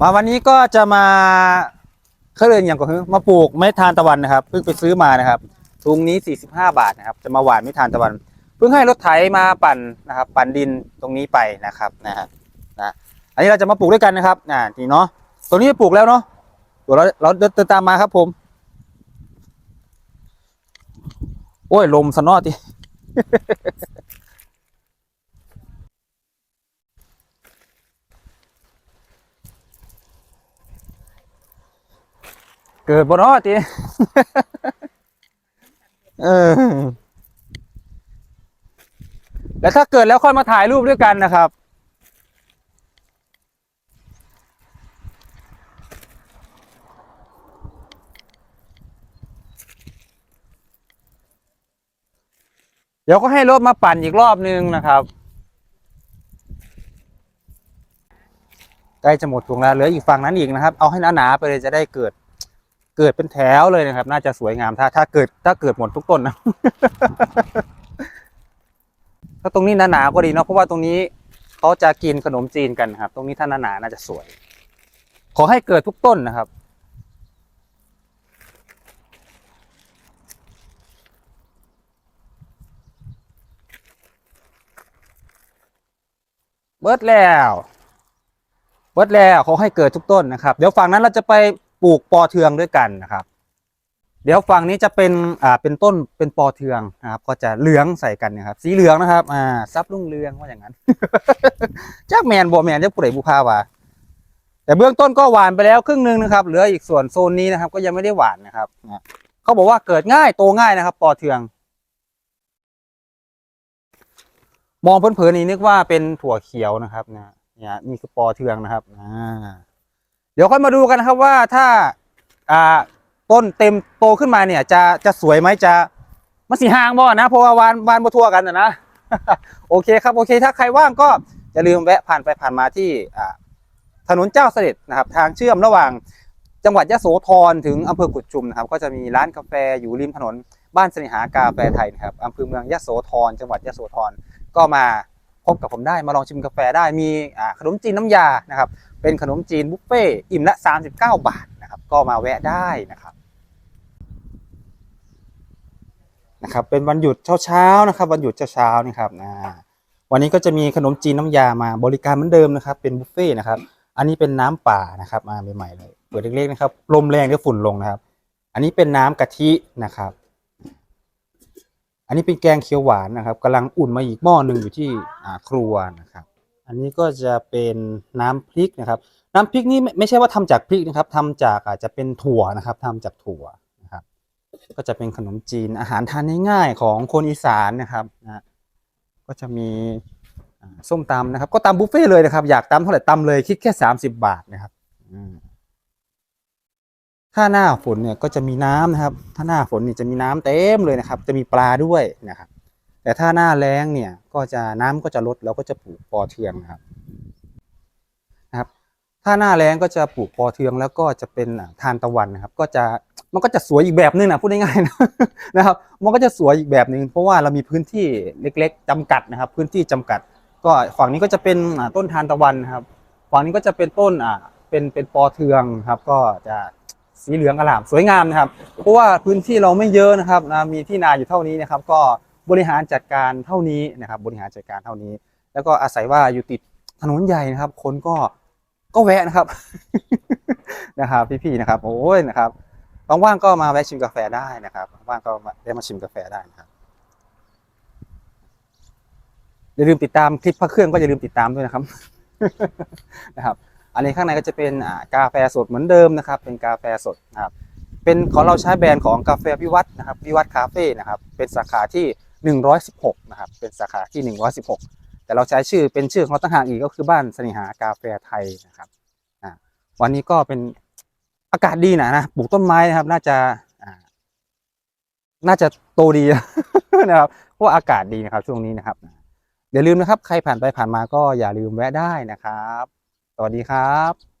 มาวันนี้ก็จะมาเขาเรียนอย่างก็คือมาปลูกไม้ทานตะวันนะครับ เพิ่งไปซื้อมานะครับถุงนี้ 45 บาทนะครับ จะมาหว่านไม้ทานตะวัน เพิ่งให้รถไถมาปั่นนะครับ ปั่นดินตรงนี้ไปนะครับนะฮะนะอันนี้เราจะมาปลูกด้วยกันนะครับอ่านี่เนาะตรงนี้ปลูกแล้วเนาะเดี๋ยวเราเราเดินตามมาครับผม โอ้ยลมสนอดิ เกิดบนอ้อตีเออแล้วถ้าเกิดแล้วค่อยมาถ่ายรูปด้วยกันนะครับ เดี๋ยวก็ให้รถมาปั่นอีกรอบนึงนะครับใกล้จะหมดถุงแล้วเหลืออีกฝั่งนั้นอีกนะครับ เอาให้หนาๆไปเลยจะได้เกิด เกิดเป็นแถวเลยนะครับ น่าจะสวยงามถ้าถ้าเกิดถ้าเกิดหมดทุกต้นนะถ้าตรงนี้หนาๆก็ดีเนาะเพราะว่าตรงนี้เขาจะกินขนมจีนกันครับ ตรงนี้ถ้าหนาๆน่าจะสวย ขอให้เกิดทุกต้นนะครับเบิดแล้วเบิดแล้วเขาให้เกิดทุกต้นนะครับ เดี๋ยวฝั่งนั้นเราจะไป ปลูกปอเทืองด้วยกันนะครับ เดี๋ยวฝั่งนี้จะเป็นอ่าเป็นต้นเป็นปอเทืองนะครับ ก็จะเหลืองใส่กันนะครับ สีเหลืองนะครับอ่าซับรุ่งเรืองว่าอย่างนั้นจักแมนบัวแมนจะผู้ใดบูพาวาแต่เบื้องต้นก็หวานไปแล้วครึ่งหนึงนะครับ เหลืออีกส่วนโซนนี้นะครับ ก็ยังไม่ได้หวานนะครับนะเขาบอกว่าเกิดง่ายโตง่ายนะครับ ปอเทือง มองเผินๆนี่นึกว่าเป็นถั่วเขียวนะครับเนี่ยนี่คือปอเทืองนะครับอ่า เดี๋ยวค่อยมาดูกันนะครับว่าถ้าอ่าต้นเต็มโตขึ้นมาเนี่ย จะจะสวยไหมจะมาสีหางบ่นะเพราะว่าวานวานบ่ทั่วกันนะนะโอเคครับโอเค ถ้าใครว่างก็อย่าลืมแวะผ่านไปผ่านมาที่อ่าถนนเจ้าเสด็จนะครับ ทางเชื่อมระหว่างจังหวัดยะโสธรถึงอำเภอกุดชุมนะครับ ก็จะมีร้านกาแฟอยู่ริมถนนบ้านสนิหากาแฟไทยนะครับอำเภอเมืองยะโสธรจังหวัดยะโสธรก็มาพบกับผมได้มาลองชิมกาแฟได้มีขนมจีนน้ำยานะครับ เป็นขนมจีนบุฟเฟ่อิ่มละ 39 บาทนะครับ ก็มาแวะได้นะครับนะครับ เป็นวันหยุดเช้าๆนะครับ วันหยุดเช้าๆนะครับนะวันนี้ก็จะมีขนมจีนน้ำยามาบริการเหมือนเดิมนะครับ เป็นบุฟเฟ่ต์นะครับ อันนี้เป็นน้ำป่านะครับ มาใหม่ๆเลยเปิดเล็กๆนะครับลมแรงเดี๋ยวฝุ่นลงนะครับ อันนี้เป็นน้ำกะทินะครับ อันนี้เป็นแกงเขียวหวานนะครับกำลังอุ่นมาอีกหม้อหนึ่งอยู่ที่ครัวนะครับ อันนี้ก็จะเป็นน้ำพริกนะครับ น้ำพริกนี่ไม่ใช่ว่าทำจากพริกนะครับทำจากอาจจะเป็นถั่วนะครับทำจากถั่วนะครับ ก็จะเป็นขนมจีนอาหารทานง่ายๆของคนอีสานนะครับนะก็จะมีส้มตำนะครับ ก็ตำบุฟเฟ่เลยนะครับ อยากตำเท่าไหร่ตำเลยคิดแค่ 30 บาทนะครับถ้าหน้าฝนเนี่ยก็จะมีน้ำนะครับ ถ้าหน้าฝนเนี่ยจะมีน้ำเต็มเลยนะครับ จะมีปลาด้วยนะครับ แต่ถ้าหน้าแล้งเนี่ยก็จะน้ำก็จะลดเราก็จะปลูกปอเทืองนะครับนะครับ ถ้าหน้าแล้งก็จะปลูกปอเทืองแล้วก็จะเป็นทานตะวันนะครับ ก็จะมันก็จะสวยอีกแบบนึงนะพูดง่ายๆนะนะครับมันก็จะสวยอีกแบบนึงเพราะว่าเรามีพื้นที่เล็ก ๆจำกัดนะครับ พื้นที่จำกัด ก็ฝั่งนี้ก็จะเป็นต้นทานตะวันนะครับ ฝั่งนี้ก็จะเป็นต้นอ่าเป็นเป็นปอเทืองครับ ก็จะสีเหลืองอลามสวยงามนะครับ เพราะว่าพื้นที่เราไม่เยอะนะครับนะมีที่นาอยู่เท่านี้นะครับ ก็ บริหารจัดการเท่านี้นะครับ บริหารจัดการเท่านี้ แล้วก็อาศัยว่าอยู่ติดถนนใหญ่นะครับ คนก็ก็แวะนะครับนะครับพี่ๆนะครับโอ้ยนะครับว่างๆก็มาแวะชิมกาแฟได้นะครับว่างก็ได้มาชิมกาแฟได้นะครับอย่าลืมติดตามคลิปพระเครื่องก็อย่าลืมติดตามด้วยนะครับนะครับอันนี้ข้างในก็จะเป็นกาแฟสดเหมือนเดิมนะครับ เป็นกาแฟสดนะครับเป็นของเราใช้แบรนด์ของกาแฟวิวัฒน์นะครับวิวัฒคาเฟ่นะครับ เป็นสาขาที่ 116นะครับเป็นสาขาที่ 116 แต่เราใช้ชื่อเป็นชื่อของเราต่างหากอีกก็คือบ้านสนิหากาแฟไทยนะครับวันนี้ก็เป็นอากาศดีนะนะปลูกต้นไม้นะครับ น่าจะน่าจะโตดีนะครับเพราะอากาศดีนะครับช่วงนี้นะครับอย่าลืมนะครับ ใครผ่านไปผ่านมาก็อย่าลืมแวะได้นะครับ สวัสดีครับ